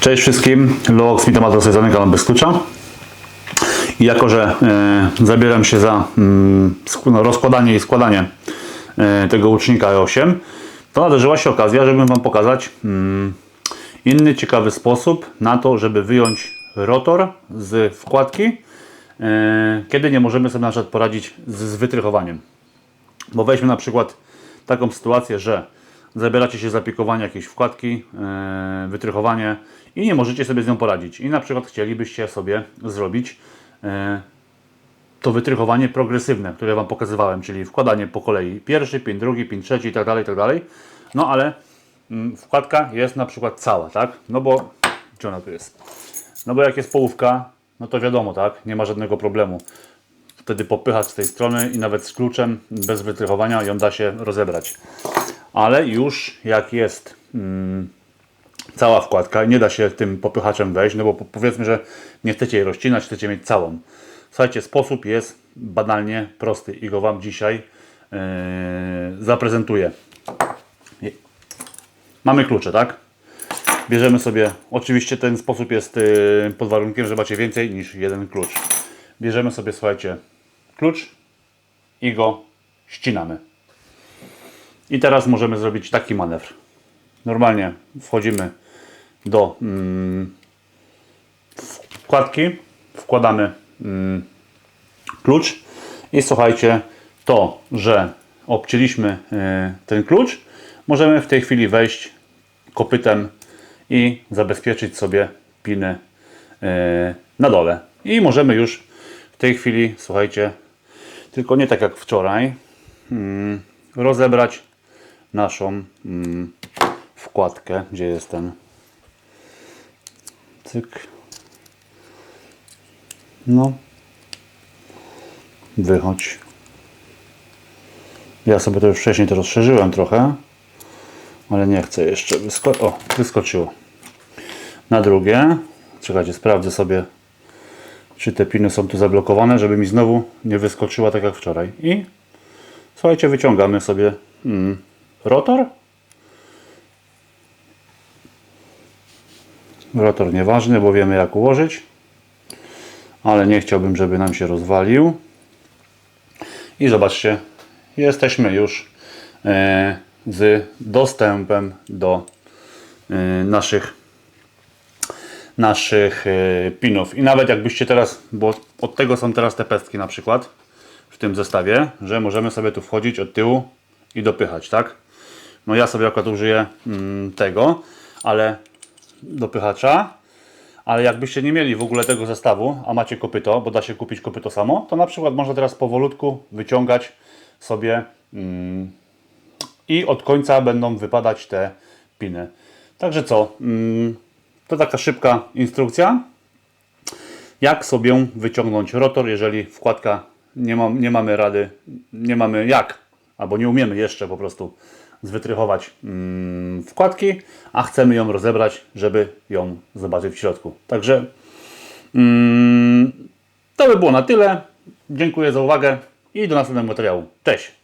Cześć wszystkim, Lox mi temat rozwiązany kanał bez klucza. I jako, że e, zabieram się za mm, no, rozkładanie i składanie e, tego łucznika E8, to nadarzyła się okazja, żeby Wam pokazać mm, inny ciekawy sposób na to, żeby wyjąć rotor z wkładki, e, kiedy nie możemy sobie na przykład poradzić z, z wytrychowaniem. Bo weźmy na przykład taką sytuację, że zabieracie się za pikowanie jakiejś wkładki, e, wytrychowanie i nie możecie sobie z nią poradzić. I na przykład chcielibyście sobie zrobić e, to wytrychowanie progresywne, które Wam pokazywałem, czyli wkładanie po kolei pierwszy, pin drugi, pin trzeci i tak dalej, i tak. No ale mm, wkładka jest na przykład cała, tak? No bo, gdzie ona tu jest? No bo jak jest połówka, no to wiadomo, tak? Nie ma żadnego problemu wtedy popychać z tej strony i nawet z kluczem, bez wytrychowania ją da się rozebrać. Ale już jak jest mm, cała wkładka nie da się tym popychaczem wejść, no bo po- powiedzmy, że nie chcecie jej rozcinać, chcecie mieć całą. Słuchajcie, sposób jest banalnie prosty i go Wam dzisiaj yy, zaprezentuję. Mamy klucze, tak? Bierzemy sobie, oczywiście ten sposób jest yy, pod warunkiem, że macie więcej niż jeden klucz. Bierzemy sobie, słuchajcie, klucz i go ścinamy. I teraz możemy zrobić taki manewr. Normalnie wchodzimy do mm, wkładki, wkładamy mm, klucz i słuchajcie, to, że obcięliśmy y, ten klucz, możemy w tej chwili wejść kopytem i zabezpieczyć sobie piny y, na dole. I możemy już w tej chwili, słuchajcie, tylko nie tak jak wczoraj, mm, rozebrać naszą mm, wkładkę, gdzie jest ten cyk. No. Wychodź. Ja sobie to już wcześniej to rozszerzyłem trochę, ale nie chcę jeszcze. Wysko o, wyskoczyło. Na drugie. Czekajcie, sprawdzę sobie, czy te piny są tu zablokowane, żeby mi znowu nie wyskoczyła tak jak wczoraj. I słuchajcie, wyciągamy sobie mm, rotor. Rotor nieważny, bo wiemy jak ułożyć, ale nie chciałbym, żeby nam się rozwalił. I zobaczcie, jesteśmy już e, z dostępem do e, naszych naszych e, pinów. I nawet jakbyście teraz, bo od tego są teraz te pestki na przykład w tym zestawie, że możemy sobie tu wchodzić od tyłu i dopychać, tak? No ja sobie akurat użyję mm, tego, ale dopychacza, ale jakbyście nie mieli w ogóle tego zestawu, a macie kopyto, bo da się kupić kopyto samo, to na przykład można teraz powolutku wyciągać sobie mm, i od końca będą wypadać te piny. Także co? Mm, to taka szybka instrukcja, jak sobie wyciągnąć rotor, jeżeli wkładka nie, ma, nie mamy rady, nie mamy jak, albo nie umiemy jeszcze po prostu zwytrychować mm, wkładki, a chcemy ją rozebrać, żeby ją zobaczyć w środku. Także mm, to by było na tyle. Dziękuję za uwagę i do następnego materiału. Cześć!